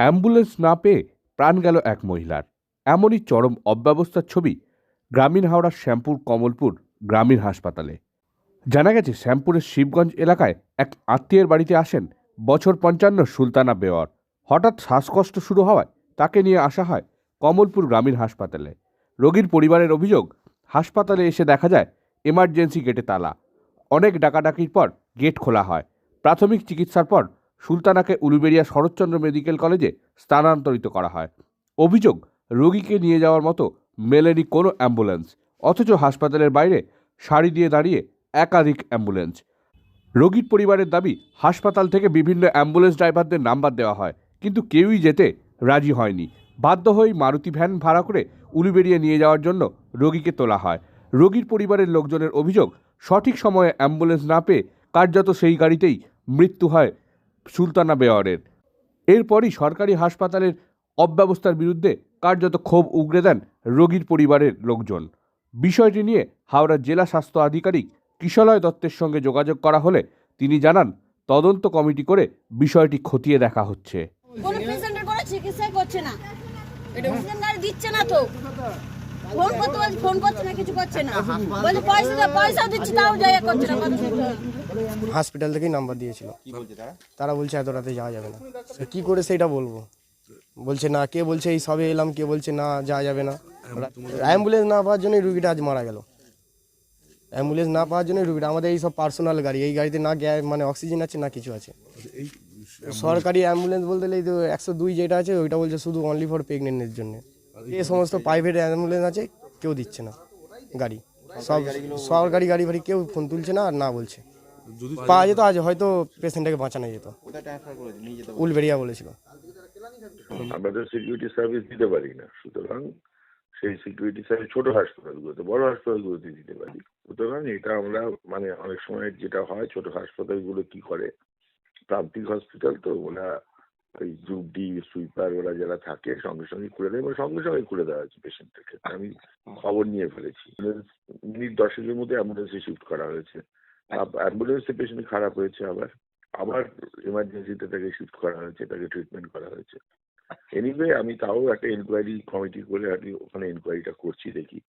Ambulance না পেয়ে প্রাণ গেল এক মহিলার। এমনই চরম অব্যবস্থার ছবি গ্রামীণ হাওড়ার শ্যামপুর কমলপুর গ্রামীণ হাসপাতালে। জানা গেছে, শ্যামপুরের শিবগঞ্জ এলাকায় এক আত্মীয়ের বাড়িতে আসেন বছর পঞ্চান্ন সুলতানা বেওয়ার। হঠাৎ শ্বাসকষ্ট শুরু হওয়ায় তাকে নিয়ে আসা হয় কমলপুর গ্রামীণ হাসপাতালে। রোগীর পরিবারের অভিযোগ, হাসপাতালে এসে দেখা যায়, এমার্জেন্সি গেটে তালা। অনেক ডাকাডাকির পর গেট খোলা হয়। প্রাথমিক চিকিৎসার পর সুলতানাকে উলুবেড়িয়া শরৎচন্দ্র মেডিকেল কলেজে স্থানান্তরিত করা হয়। অভিযোগ, রোগীকে নিয়ে যাওয়ার মতো মেলেনি কোনো অ্যাম্বুলেন্স, অথচ হাসপাতালের বাইরে সারি দিয়ে দাঁড়িয়ে একাধিক অ্যাম্বুলেন্স। রোগীর পরিবারের দাবি, হাসপাতাল থেকে বিভিন্ন অ্যাম্বুলেন্স ড্রাইভারদের নাম্বার দেওয়া হয়, কিন্তু কেউই যেতে রাজি হয়নি। বাধ্য হয়ে মারুতি ভ্যান ভাড়া করে উলুবেড়িয়ে নিয়ে যাওয়ার জন্য রোগীকে তোলা হয়। রোগীর পরিবারের লোকজনের অভিযোগ, সঠিক সময়ে অ্যাম্বুলেন্স না পেয়ে কার্যত সেই গাড়িতেই মৃত্যু হয় সুলতানা বেওয়ারের। এরপরই সরকারি হাসপাতালের অব্যবস্থার বিরুদ্ধে কার্যত ক্ষোভ উগরে দেন রোগীর পরিবারের লোকজন। বিষয়টি নিয়ে হাওড়ার জেলা স্বাস্থ্য আধিকারিক কিশলয় দত্তের সঙ্গে যোগাযোগ করা হলে তিনি জানান, তদন্ত কমিটি করে বিষয়টি খতিয়ে দেখা হচ্ছে। করছে না। ফোন করতে ফোন করছে না, কিছু করছে না। পয়সা দিচ্ছি, তাও করছে না হসপিটাল থেকেই নাম্বার দিয়েছিল। তারা বলছে, এত রাতে যাওয়া যাবে না। কি করে সেটা বলব? বলছে, না, কে বলছে, এই সবে এলাম, কে বলছে, না, যাওয়া যাবে না। অ্যাম্বুলেন্স না পাওয়ার জন্যই রুগীটা আজ মারা গেল। অ্যাম্বুলেন্স না পাওয়ার জন্যই রুগীটা, আমাদের এই সব পার্সোনাল গাড়ি, এই গাড়িতে না গ্যা- মানে অক্সিজেন আছে, না কিছু আছে। সরকারি অ্যাম্বুলেন্স বলতে গেলে এই তো একশো দুই যেটা আছে, ওইটা বলছে শুধু অনলি ফর প্রেগনেন্টের জন্য। এই সমস্ত প্রাইভেট অ্যাম্বুলেন্স আছে কেউ দিচ্ছে না। গাড়ি। সব সরকারি গাড়ি ফাড়ি কেউ ফোন তুলছে না আর না বলছে। পাওয়া যেত আজ হয়তো পেশেন্টটাকে বাঁচানো যেত। উলবেড়িয়া বলেছিল। আমরা তো সিকিউরিটি সার্ভিস দিতে পারি না। সুতরাং সেই সিকিউরিটি সার্ভিস ছোট হাসপাতালগুলোতে বড় হাসপাতালগুলোতে দিতে পারি। সুতরাং এটা আমরা মানে অনেক সময় যেটা হয় ছোট হাসপাতালগুলো কি করে? প্রান্তিক হসপিটাল তো ওরা ওই গ্রুপ ডি সুইপার ওরা যারা থাকে সঙ্গে সঙ্গে খুলে দেয় এবং সঙ্গে সঙ্গে খুলে দেওয়া হয়েছে পেশেন্টের ক্ষেত্রে। আমি খবর নিয়ে ফেলেছি। মিনিট দশেকের মধ্যে অ্যাম্বুলেন্সে শিফট করা হয়েছে। অ্যাম্বুলেন্সে পেশেন্ট খারাপ হয়েছে আবার। আবার এমার্জেন্সিতে তাকে শিফট করা হয়েছে তাকে ট্রিটমেন্ট করা হয়েছে। এনিওয়ে আমি তাও একটা ইনকোয়ারি কমিটি করে কি ওখানে ইনকোয়ারিটা করছি দেখি।